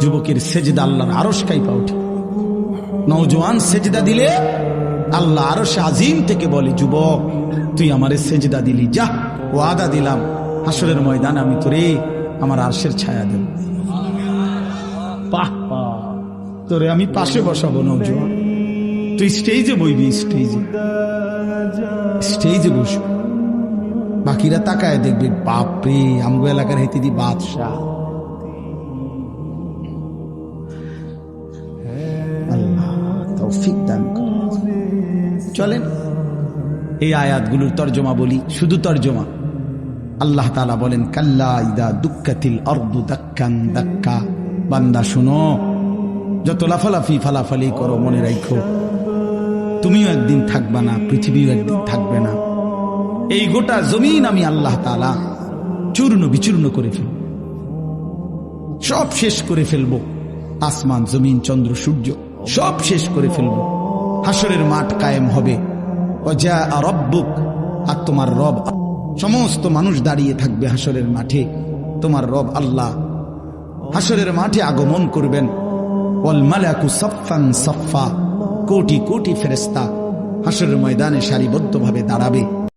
যুবকের সেজদা আল্লাহর আরস কাইপা ওঠে। নৌজওয়ান সেজদা দিলে আল্লাহ আরস আজিম থেকে বলে, যুবক, তুই আমারে সেজদা দিলি, যা ও আদা দিলাম। হাসরের ময়দান আমি তোরে আমার আরশের ছায়া দেব। তোরে আমি পাশে বসাবো নৌজওয়ান তুই স্টেজে বইবি স্টেজে স্টেজে বসবি। বাকিরা তাকায় দেখবে, বাপরে, আমগো এলাকার হেতে দি বাদশাহ। তৌফিক দান। চলেন। এই আয়াতগুলোর তর্জমা বলি, শুধু তর্জমা। আল্লাহ তালা বলেন, কাল্লা দুঃখাতিল অর্দু দাক্কান দাক্কা। বান্দা, শুনো, যত লাফালাফি ফালাফালি করো, মনে রাখো তুমিও একদিন থাকবা না, পৃথিবীও একদিন থাকবে না। এই গোটা জমিন আমি আল্লাহ তালা চূর্ণ বিচূর্ণ করে ফেলব। সব শেষ করে ফেলব। আসমান, জমিন, চন্দ্র, সূর্য সব শেষ করে ফেলব। হাসরের মাঠ কায়েম হবে। অজা রব্বুক, আর তোমার রব সমস্ত মানুষ দাঁড়িয়ে থাকবে হাসরের মাঠে। তোমার রব আল্লাহ হাসরের মাঠে আগমন করবেন। ওয়াল মালাকু সফান সফা কোটি কোটি ফেরেস্তা হাসরের ময়দানে সারিবদ্ধভাবে দাঁড়াবে।